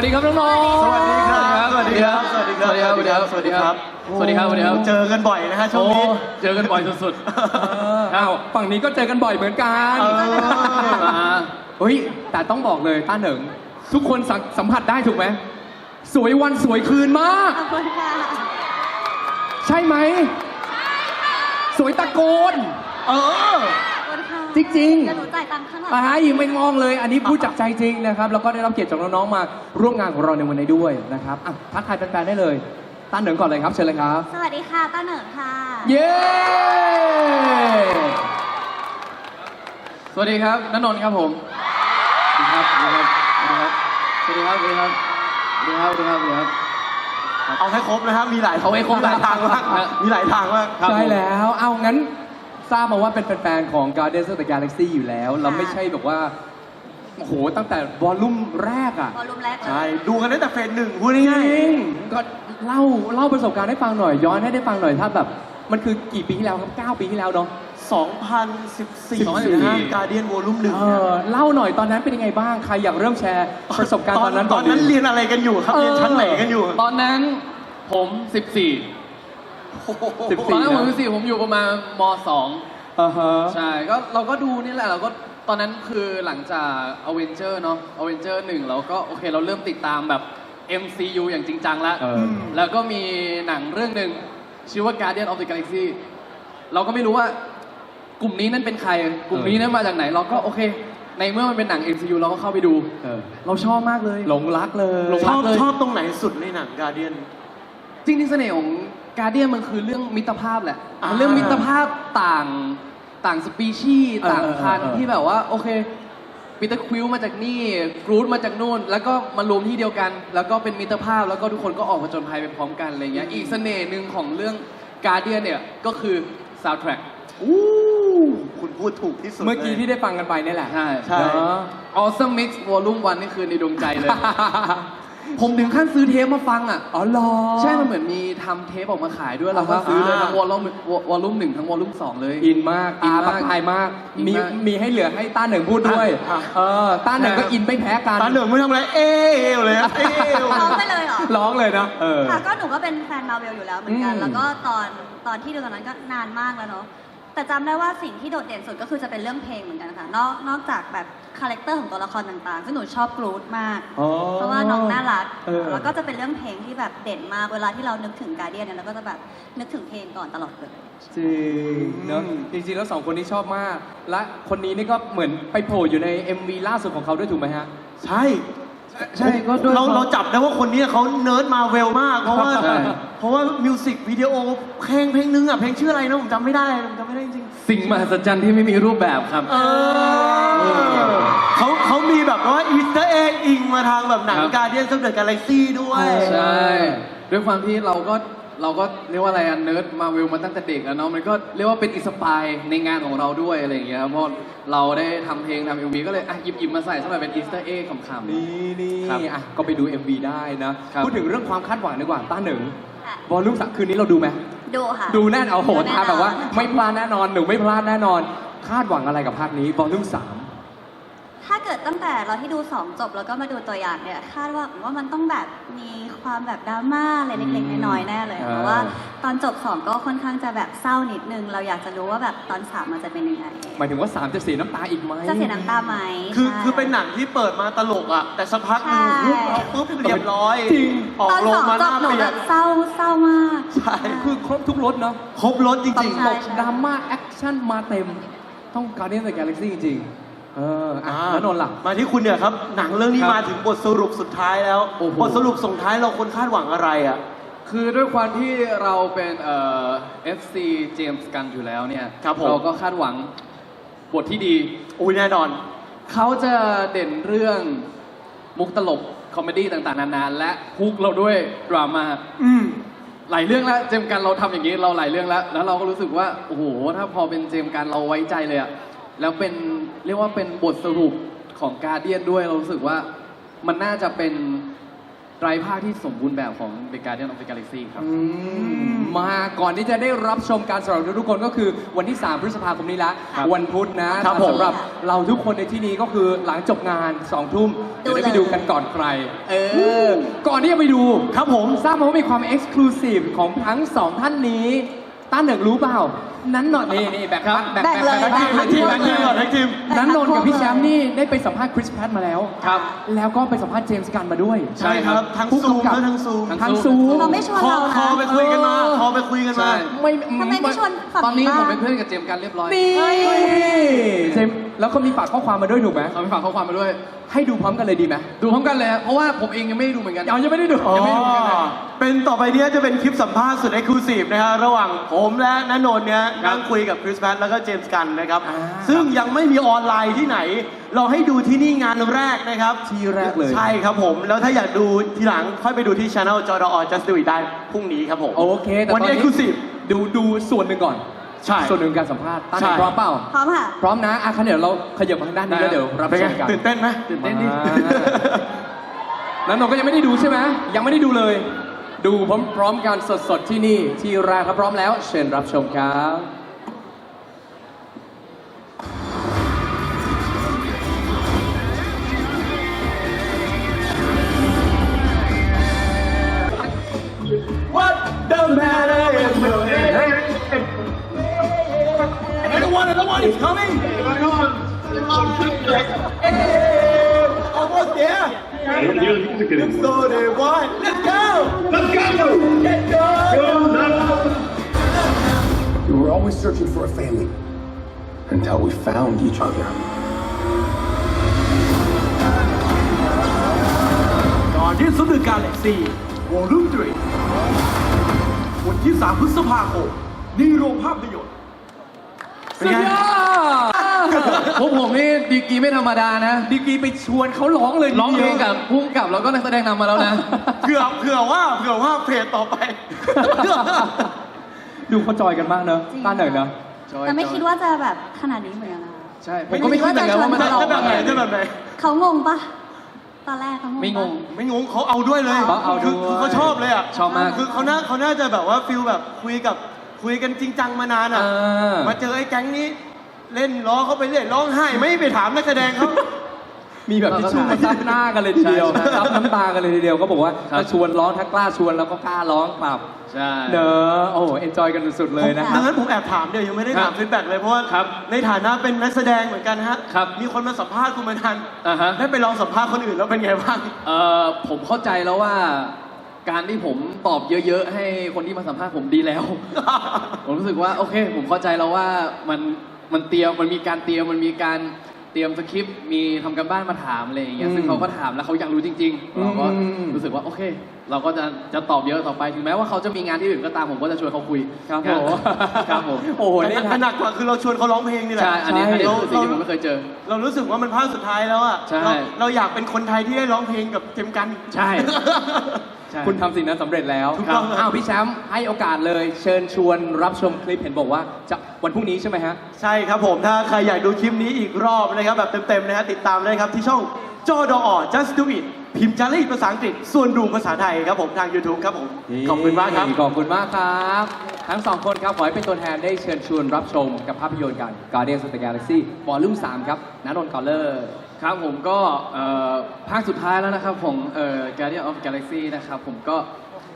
วัสดีครับน้องๆ สวัสดีครับสวัสดีครับ สวัสดีครับ สวัสดีครับ สวัสดีครับ สวัสดีครับ สวัสดีครับ เจอกันบ่อยนะฮะช่วโอ้งนี้ เจอกันบ่อยสุดอ้าวฝั่งนี้ก็เจอกันบ่อยเหมือนกันเออๆอ่าเฮ้ย แต่ต้องบอกเลยต้าเหนิง ทุกคนสัมสัมผัสได้ถูกไหม สวยวันสวยคืนมาก ขอบคุณค่ะ ใช่ไหม สวยตะโกน เออขอบคุณค่ะ จริงๆ เดี๋ยวหนูจ่ายตังค์ข้างหลังอ่ายิงไม่งองเลย อันนี้พูดจากใจจริงนะครับ แล้วก็ได้รับเกียรติจากน้องๆ มาร่วมงานของเราในวันนี้ด้วยนะครับอะทักทายแฟนๆ ได้เลยต้าเหนิงก่อนเลยครับ เชิญเลยครับ สวัสดีค่ะต้าเหนิงค่ะ เย้ สวัสดีครับณนนท์ครับผม สวัสดีครับ สวัสดีครับ สวัสดีครับ สวัสดีครับ สวัสดีครับสวัสดีครับเอาให้ครบนะครับ มีหลายเอาให้ครบหลายทางมากฮะมีหลายทางมากครับ ใช่ผมแล้ว เอางั้น ทราบมาว่าเป็นแฟนๆของ Guardians of the Galaxy อยู่แล้ว เราไม่ใช่แบบว่าโอ้โหตั้งแต่วอลลุ่มแรกอะวอลลุ่มแรกเลย ใช่ ดูกันตั้งแต่เฟสหนึ่งพูดจริง่ายงก็เล่าเล่าประสบการณ์ให้ฟังหน่อย ย้อนให้ได้ฟังหน่อยถ้าแบบ มันคือกี่ปีที่แล้วครับ9ปีที่แล้วเนาะ ๆ2014นะฮะการเดียนวอลุ่มหนึ่งเออเล่าหน่อยตอนนั้นเป็นยังไงบ้าง ใครอยากเริ่มแชร์ประสบการณ์ตอนนั้นตอนนั้นก่เรียนอะไรกันอยู่ครับเออเรียนชั้นไหนกันอยู่ ตอนนั้นผม 14 สิบตอนสี่นั้นผมนะ14ผมอยู่ประมาณมอ่าฮะ2ใช่ ก็เราก็ดูนี่แหละเราก็ตอนนั้นคือหลังจาก a v e n g e r เนาะ a v e n g e r 1เราก็โอเคเราเริ่มติดตามแบบ MCU อย่างจริงจังแล้ว เออ แล้วก็มีหนังเรื่องหนึ่งชื่อว่า Guardian of the Galaxy เราก็ไม่รู้ว่ากลุ่มนี้นั่นเป็นใคร กลุ่มนี้นั้นมาจากไหน เราก็โอเค ในเมื่อมันเป็นหนัง MCU เราก็เข้าไปดู เออเราชอบมากเลย หลงรักเลยหลงชรัอกบเลยชอบตรงไหนสุดในหนังการเดียน จริงๆเสน่ห์ของ การเดียนมันคือเรื่องมิตรภาพแหละอ่ามันเรื่องมิตรภาพต่างต่างสปีชีส์เออต่างพันธุ์เออเออ ที่แบบว่าโอเคปีเตอร์ควิลมาจากนี่กรูดมาจากนู่น แล้วก็มารวมที่เดียวกัน แล้วก็เป็นมิตรภาพแล้วก็ทุกคนก็ออกมาจนภัยไปพร้อมกันอะไรเงี้ยอีกเสน่ห์หนึ่งของเรื่องการเดียนเนี่ยก็คือซาวด์แทร็กอู้คุณพูดถูกที่สุดเมื่อกี้ลยที่ได้ฟังกันไปนี่แหละ ใช่ ใช่เนอะ Awesome Mix Volume 1นี่คือในดวงใจเลย ผมถึงขั้นซื้อเทปมาฟังอะ อ๋อเหรอ ใช่มันเหมือนมีทำเทปออกมาขายด้วยเราก็อ่าฮะซื้อเลยทั้งวอลลุ่มวอลลุ่มหนึ่งทั้งวอลลุ่มสองเลย อินมากอินตามากตายมากอินมีมากมีให้เหลือให้ต้าเหนึ่งพูดด้วยอะเออต้าเหนึ่งก็ใช่อินไม่แพ้กันตาเหนึ่งไม่ทำอะไรเอวเลยอะเอวร้องไปเลยเหรอ ร้องเลยนะเออค่ะก็หนูก็เป็นแฟนมาเวลอยู่แล้วเหมือนกันอืมแล้วก็ตอนตอนที่ดูตอนนั้นก็นานมากแล้วเนาะแต่จำได้ว่าสิ่งที่โดดเด่นสุดก็คือจะเป็นเรื่องเพลงเหมือนกันค่ะนอกนอกจากแบบ คาแรคเตอร์ของตัวละครต่างๆซึ่งหนูชอบกรูดมาก อ๋อเพราะว่าน้องน่ารัก เออ แล้วก็จะเป็นเรื่องเพลงที่แบบเด่นมาก เวลาที่เรานึกถึงการเดียนเนี่ยเราก็จะแบบนึกถึงเพลงก่อนตลอดเลย จริงเนอะจริงๆแล้วสองคนนี้ชอบมาก และคนนี้นี่ก็เหมือนไปโผล่อยู่ใน MV ล่าสุดของเขาด้วยถูกไหมฮะ ใช่ ใช่ก็ด้วยเราเราจับได้ว่าคนนี้เขาเนิร์ดมาเวลมาก เพราะว่าใช่ เพราะว่ามิวสิกวิดีโอเพลงเพลงนึงอะเพลงชื่ออะไรนะผมจำไม่ได้ผมจำไม่ได้จริงสิ่งมหัศจรรย์ที่ไม่มีรูปแบบครับ ๆเออเขาเขามีแบบว่าอีสเตอร์เอ็กอิงมาทางแบบหนังครับ การเดียนสำเร็จกาแล็กซี่ด้วย ใช่ ด้วยความที่เราก็ เราก็เรียกว่าอะไรอะเนิร์ดมาเวลมาตั้งแต่เด็กอะเนาะมันก็เรียกว่าเป็นอินสปายในงานของเราด้วยอะไรอย่างเงี้ยครับเพราะเราได้ทำเพลงทำเอ็มวีก็เลยอะหยิบหยิบมาใส่สำหรับเป็นอีสเตอร์เอ็กขำๆ นี่นี่ครับอะก็ไปดู MV ได้นะ ครับ พูดถึงเรื่องความคาดหวังดีกว่าต้าเหนึ่งค่ะวอลลุ่มสามคืนนี้เราดูไหมดูค่ะ ดูแน่นเอาโหดูน่นทาอนแบบว่าไม่พลาดแน่นอนหนูไม่พลาดแน่นอน คาดหวังอะไรกับภาคนี้วอลลุ่มสาม ถ้าเกิดตั้งแต่เราที่ดูสองจบแล้วก็มาดูตัวอย่างเนี่ยคาดว่าว่ามันต้องแบบมีความแบบดราม่าอะไรเล็กๆน้อยๆแน่เลยอ่าเพราะว่าตอนจบสองก็ค่อนข้างจะแบบเศร้านิดนึง เราอยากจะรู้ว่าแบบตอนสามมันจะเป็นยังไงหมายถึงว่าสามจะเสียน้ำตาอีกไหมจะเสียน้ำตาไหมคือใช่คือเป็นหนังที่เปิดมาตลกอะแต่สักพักหนึงใช่ปุ๊บปุ๊บเรียบร้อยจริงออกตอนโรสงองมาหจน้าบหนูเปลี่แบยนบเศร้าเศร้ามากใช่คือครบทุกรสเนาะครบรถจตริงใช่ลกดราม่าแอคชั่นมาเต็มต้องการเดียนในกาแล็กซี่จริงๆ เออๆอะอ่าแล้วนนท์ล่ะ มาที่คุณเนี่ยครับ หนังเรื่องนี้ครับมาถึงบทสรุปสุดท้ายแล้ว โอ้โห บทสรุปส่งท้ายเราคนคาดหวังอะไรอะ คือด้วยความที่เราเป็นเอ่อ FC เจมส์กันอยู่แล้วเนี่ยครับผม เราก็คาดหวังบทที่ดี อุ้ยแน่นอน เขาจะเด่นเรื่องมุกตลก คอมเมดี้ต่างๆ นานาและฮุกเราด้วยดราม่าอืม หลายเรื่องแล้วเจมส์กันเราทำอย่างนี้เราหลายเรื่องแล้ว แล้วเราก็รู้สึกว่า โอ้โห ถ้าพอเป็นเจมส์กันเราไว้ใจเลยอะ แล้วเป็นเรียกว่าเป็นบทสรุปของการเดียนด้วยเรารู้สึกว่ามันน่าจะเป็นไตรภาคที่สมบูรณ์แบบของ The Guardian of the Galaxy ครับอืมมาก่อนที่จะได้รับชมการสำหรับทุกๆคนก็คือวันที่ 3 พฤษภาคมนี้ละครับวันพุธนะครับผม สำหรับเราทุกคนในที่นี้ก็คือหลังจบงาน2ทุ่มดูจะได้ไปเลยดูกันก่อนใคร เออ ก่อนที่จะไปดูครับผมทราบมาว่ามีความเอ็กซ์คลูซีฟของทั้งสองท่านนี้ ต้าเหนึ่งรู้เปล่า นั้นหน่อยนี่นี่แบ่งครับแบ่งแบ่งเลยแบ่งแท็กทีมแท็กทีมก่อนแท็กทีมนั้นนนท์กับพี่แชมป์นี่ได้ไปสัมภาษณ์คริสแพทมาแล้ว ครับ แล้วก็ไปสัมภาษณ์เจมส์กันมาด้วย ใช่ครับ ทั้งผู้ซูมกำกับและทั้งซูมทางซูมเขาไม่ชวนคอเราคอนะไปคุยกันมาเออคอไปคุยกันใช่มาไม่ทำไมไม่ชวนฝั่งตอนนี้บ้างผมเป็นเพื่อนกับเจมส์กันเรียบร้อยนี่เจมส์ แล้วเขามีฝากข้อความมาด้วยถูกไหมเขาไปฝากข้อความมาด้วย ให้ดูพร้อมกันเลยดีไหมดูพร้อมกันเลยฮะเพราะว่าผมเองยังไม่ได้ดูเหมือนกัน เอายังไม่ได้ดูอ๋อยังไม่รู้เหมือนกันเลยเป็นต่อไปเนี้ยจะเป็นคลิปสัมภาษณ์สุดเอ็กซ์คลูซีฟนะฮะระหว่างผมและนันนนท์เนี่ยนั่งคุยกับคริสแพทแล้วก็เจมส์กันนะครับ อ่า ซึ่งยังไม่มีออนไลน์ที่ไหน เราให้ดูที่นี่งานแรกนะครับ ที่แรกเลย ใช่ครับผม แล้วถ้าอยากดูทีหลัง ค่อยไปดูที่ช anel จอดอ just do it ได้พรุ่งนี้ครับผม โอเคแต่วันตอนนี้ นี้ exclusive ดูดูส่วนหนึ่งก่อน ใช่ส่วนหนึ่งการสัมภาษณ์ตั้งใช่ พร้อมเปล่า พร้อมค่ะ พร้อมนะอะคันเดี๋ยวเราขยับมาทางด้านนี้แล้วเดี๋ยวรับเป็นชไงมกันตื่นเต้นไหม ตื่นเต้นดิมาแล้วนนท์ก็ยังไม่ได้ดูใช่ไหมยังไม่ได้ดูเลย ดูพร้อมๆกันสดๆที่นี่ที่แรกครับพร้อมแล้ว เชิญรับชมครับ one, another one is coming. Hey, almost there. So they want. Let's go. Let's go! Let's go. We were always searching for a family until we found each other. ก่อนที่สุดในกาแล็กซี่วอลุ่ม3วันที่ 3 พฤษภาคมนี่โรงภาพยนตร์ สุดยอดพวกผมนี่ดีกรีไม่ธรรมดานะดีกรีไปชวนเขาร้องเลยร้องเพลงกับพุ่งกับแล้วก็นักแสดงนำมาแล้วนะเผื่อเผื่อว่าเผื่อว่าเพจต่อไป ดูเขาจอยกันมากเนอะจริงต้านหน่อยเนอะแต่ไม่คิดว่าจะแบบขนาดนี้เหมือนกันนะใช่ผมก็ไม่คิดเหมือนกันว่ามันจะจะออกแบมาบไหนจะแบบไหนเขางงปะตอนแรกเขางงปะไม่งงไม่งงเขาเอาด้วยเลยเขาเอาด้วยคือคือเขาชอบเลยอะชอบมากคือเขาน่าเขาน่าจะแบบว่าฟิลแบบคุยกับ คุยกันจริงจังมานานอะอ่ามาเจอไอ้แก๊งนี้ เล่นล้อเขาไปเรื่อยร้องไห้ไม่ไปถามนักแสดงเขา มีแบบทิชชู่มาซับหน้ากันเลยทีเดียวใช่ใช่ซับน้ำตากันเลยทีเดียวก็บอกว่าครับ ถ้าชวนร้องถ้ากล้าชวนแล้วก็กล้าร้องกลับใช่ เนอะโอ้โหเอนจอยกันสุดๆเลยนะดังนั้นผมแอบถามเดี๋ยวยังไม่ได้ถามครับฟีดแบ็กเลยเพราะว่าครับในฐานะเป็นนักแสดงเหมือนกันฮะครับมีคนมาสัมภาษณ์คุณมานานอ่าฮะ ได้ไปลองสัมภาษณ์คนอื่นแล้วเป็นไงบ้าง เอ่อผมเข้าใจแล้วว่า การที่ผมตอบเยอะๆ ให้คนที่มาสัมภาษณ์ผมดีแล้ว ผมรู้สึกว่าโอเค ผมเข้าใจแล้วว่ามันมันเตรียมมันมีการเตรียมมันมีการเตรียมสคริปต์มีทำกันบ้านมาถามอะไรอย่างเงี้ยอืมซึ่งเขาก็ถามแล้วเขาอยากรู้จริง ๆ เราก็อืมรู้สึกว่าโอเค เราก็จะจะตอบเยอะต่อไปถึงแม้ว่าเขาจะมีงานที่อื่นก็ตามผมก็จะชวนเขาคุยครับผม ครับผมโอ้โหแต่นี่แต่หนักกว่าคือเราชวนเขาร้องเพลงนี่แหละ ใช่อันนี้อันนี้เราคือสิ่งที่ผมไม่เคยเจอ เรารู้สึกว่ามันภาคสุดท้ายแล้วอะใช่ เราเราอยากเป็นคนไทยที่ได้ร้องเพลงกับเจมส์กัน ใช่ ใช่คุณทำสิ่งนั้นสำเร็จแล้วถูกต้องอ้าวพี่แชมป์ให้โอกาสเลย เชิญชวนรับชมคลิปเห็นบอกว่าจะวันพรุ่งนี้ใช่ไหมฮะ ใช่ครับผมถ้าใครอยากดูคลิปนี้อีกรอบนะครับ แบบเต็มๆนะฮะติดตามเลยครับ ที่ช่องจอดอ just do it พิมพ์จารีตภาษาอังกฤษ ส่วนดูภาษาไทยครับผมทาง YouTube ครับผม ขอบคุณมากครับ ขอบคุณมากครับ ทั้งสองคนครับ ขอให้เป็นตัวแทนได้เชิญชวนรับชมกับภาพยนตร์กัน Guardians of the Galaxy Volume 3 ครับนันนท์กอลเลอร์ ครับผมก็เอ่อภาคสุดท้ายแล้วนะครับของเอ่อ Guardian of Galaxy นะครับผมก็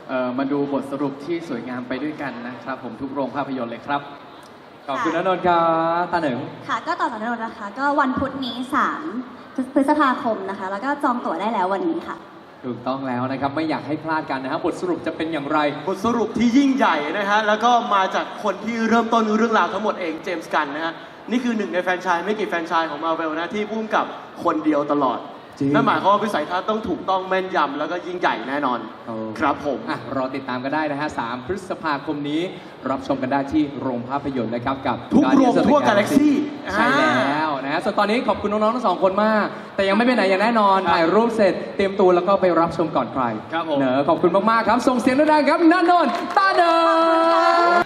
เอ่อมาดูบทสรุปที่สวยงามไปด้วยกันนะครับผมทุกโรงภาพยนตร์เลยครับ ขอบคุณนันนท์ครับตาเหนึ่ง ค่ะก็ต่อจากนั้นนะคะ ก็วันพุธนี้3พฤษภาคมนะคะ แล้วก็จองตั๋วได้แล้ววันนี้ค่ะ ถูกต้องแล้วนะครับ ไม่อยากให้พลาดกันนะครับบทสรุปจะเป็นอย่างไร บทสรุปที่ยิ่งใหญ่นะฮะ แล้วก็มาจากคนที่เริ่มต้นเรื่องราวทั้งหมดเองเจมส์กันนะฮะ นี่คือหนึ่งในแฟรนไชายไม่กี่แฟรนไชายของมาเวลนะที่พุ่มกับคนเดียวตลอดจริง นั่นหมายความว่าวิสัยทัศน์ต้องถูกต้องแม่นยำแล้วก็ยิ่งใหญ่แน่นอนโอ้ครับผม อะรอติดตามกันได้นะฮะ 3 พฤษภาคมนี้ รับชมกันได้ที่โรงภาพยนตร์นะครับกับ ทุกโรง Guardians of the ทั่ว Galaxy ใช่แล้วนะฮะส่วนตอนนี้ขอบคุณน้องๆทั้งสองคนมาก แต่ยังไม่ไปไหนอย่างแน่นอน ถ่ายรูปเสร็จ เตรียมตัวแล้วก็ไปรับชมก่อนใครครับผม เนอะขอบคุณมากๆครับ ส่งเสียงดังๆครับนันนนท์ตาเดิม